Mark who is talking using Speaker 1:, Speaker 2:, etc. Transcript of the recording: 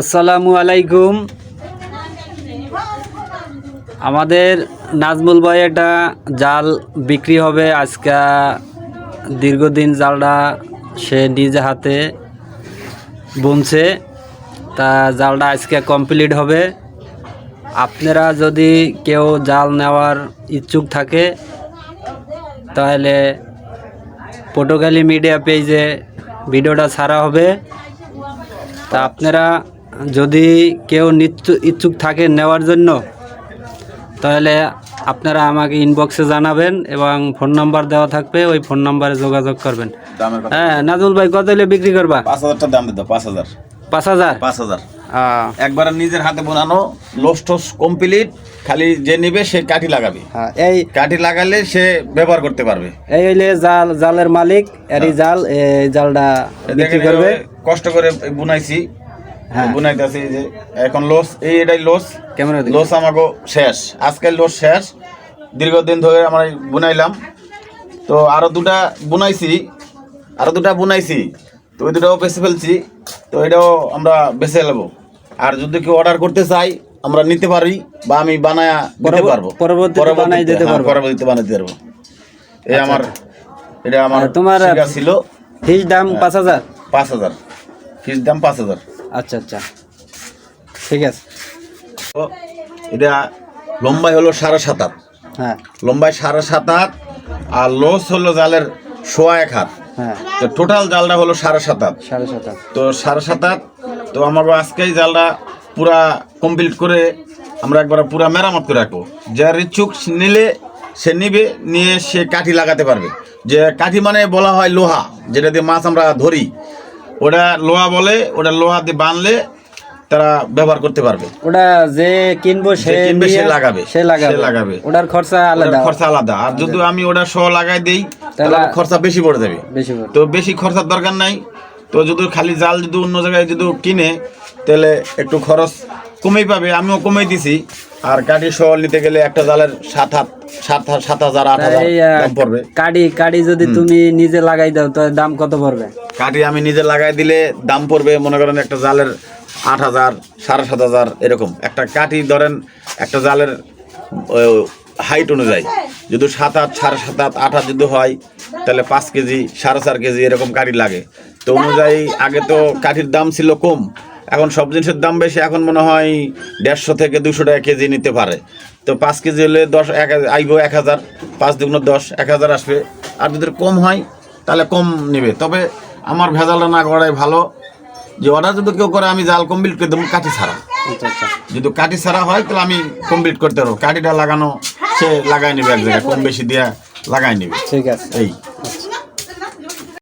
Speaker 1: আসসালামু আলাইকুম। আমাদের নাজমুল ভাই একটা জাল বিক্রি হবে আজকে। দীর্ঘদিন জালটা সে নিজ হাতে বুনছে। তা জালটা আজকে কমপ্লিট হবে। আপনারা যদি কেউ জাল নেওয়ার ইচ্ছুক থাকে, তাহলে পটুখালি মিডিয়া পেজে ভিডিওটা ছাড়া হবে। তা আপনারা যদি কেউ নিচ্ছু- ইচ্ছুক থাকে নেওয়ার জন্য তাহলে আপনারা আমাকে ইনবক্সে জানাবেন এবং ফোন নাম্বার দেওয়া থাকবে ওই ফোন নাম্বারে যোগাযোগ করবেন। হ্যাঁ নাজুল ভাই কত হলে বিক্রি করবা?
Speaker 2: পাঁচ হাজার দাম দিত পাঁচ হাজার।
Speaker 1: পাঁচ হাজার?
Speaker 2: পাঁচ হাজার। একবার নিজের হাতে বোনানো লোস্টোস কমপ্লিট খালি যে নেবে সে কাঠি লাগাবে।
Speaker 1: হ্যাঁ, এই
Speaker 2: কাঠি লাগালে সে ব্যবহার করতে পারবে।
Speaker 1: এই হইলে জাল জালের মালিক এরই জাল এই জালটা বিক্রি করবে।
Speaker 2: কষ্ট করে বুনাইছি।
Speaker 1: হ্যাঁ।
Speaker 2: বুনাইতেছি যে এখন লস এই এটাই লস
Speaker 1: ক্যামেরা।
Speaker 2: লস আমাকে শেষ। আজকের লস শেষ। দীর্ঘদিন ধরে আমরা বুনাইলাম। তো আরও দুটা বুনাইছি। আরও দুটা বুনাইছি। তো ওই দুটাও বেছে ফেলছি। তো এটাও আমরা বেছে নেব। আর যদি কেউ অর্ডার করতে চাই আমরা নিতে পারি বা আমি বানায়া দিতে
Speaker 1: পরবর্তী-
Speaker 2: পারব।
Speaker 1: পরবর্তীতে বানাই দিতে
Speaker 2: হ্যাঁ,
Speaker 1: পারব।
Speaker 2: পরবর্তীতে বানাইতে পারব। এই আমার এটা আমার
Speaker 1: তোমার-
Speaker 2: শিখা ছিল।
Speaker 1: ফিস দাম পাঁচ হাজার?
Speaker 2: পাঁচ হাজার। ফিস দাম পাঁচ হাজার।
Speaker 1: আচ্ছা আচ্ছা। ঠিক আছে।
Speaker 2: তো এটা লম্বাই হলো সাড়ে সাত হাত।
Speaker 1: হ্যাঁ।
Speaker 2: লম্বাই সাড়ে সাত হাত আর লোস হলো জালের সোয়া এক হাত।
Speaker 1: হ্যাঁ।
Speaker 2: তো টোটাল জালটা হলো সাড়ে সাত হাত।
Speaker 1: সাড়ে সাত হাজার
Speaker 2: তো সাড়ে সাত হাত তো আমাকে আজকেই জালটা পুরা কমপ্লিট করে আমরা একবার পুরা মেরামত করে রাখব। যার ইচ্ছুক নিলে সে নিবে নিয়ে সে কাঠি লাগাতে পারবে। যে কাঠি মানে বলা হয় লোহা যেটা দিয়ে মাছ আমরা ধরি। ওটা লোহা বলে ওটা লোহা দিয়ে বানলে তারা ব্যবহার করতে পারবে।
Speaker 1: ওটা যে কিনবো সে
Speaker 2: কিনবে সে লাগাবে।
Speaker 1: সে লাগাবে।
Speaker 2: লাগাবে।
Speaker 1: ওটার খরচা আলাদা।
Speaker 2: খরচা আলাদা। আর যদি আমি ওটা সহ লাগাই দেই তাহলে খরচা বেশি পড়ে যাবে।
Speaker 1: বেশি
Speaker 2: তো বেশি খরচার দরকার নাই। তো যদি খালি জাল যদি অন্য জায়গায় যদি কিনে তাহলে একটু খরচ কমেই পাবে আমিও কমেই দিছি। আর কাঠি সহ নিতে গেলে একটা জালের সাত হাত সাত হাত সাত হাজার আট হাজার দাম পড়বে।
Speaker 1: কাডি কাডি যদি তুমি নিজে লাগাই দাও তো দাম কত পড়বে?
Speaker 2: কাঠি আমি নিজে লাগাই দিলে দাম পড়বে মনে করেন একটা জালের আট হাজার সাড়ে সাত হাজার এরকম। একটা কাঠি ধরেন একটা জালের হাইট অনুযায়ী। যদি সাত আট সাড়ে সাত আট আট হাত যদি হয় তাহলে পাঁচ কেজি সাড়ে চার কেজি এরকম কাঠি লাগে। তো অনুযায়ী আগে তো কাঠির দাম ছিল কম এখন সব জিনিসের দাম বেশি এখন মনে হয় দেড়শো থেকে দুশো টাকা কেজি নিতে পারে। তো পাঁচ কেজি হলে দশ এক হাজার- আইব এক হাজার পাঁচ দুগুণ দশ এক হাজার আসবে। আর যদি কম হয় তাহলে কম নেবে। তবে আমার ভেজালটা না করাই ভালো যে অর্ডার যদি কেউ করে আমি জাল কমপ্লিট করে দেবো কাঠি ছাড়া।
Speaker 1: আচ্ছা আচ্ছা।
Speaker 2: যদি কাঠি ছাড়া হয় তাহলে আমি কমপ্লিট করতে পারব। কাঠিটা লাগানো সে লাগাই নেবে এক জায়গায় কম বেশি দিয়া লাগাই নেবে
Speaker 1: ঠিক আছে।
Speaker 2: এই।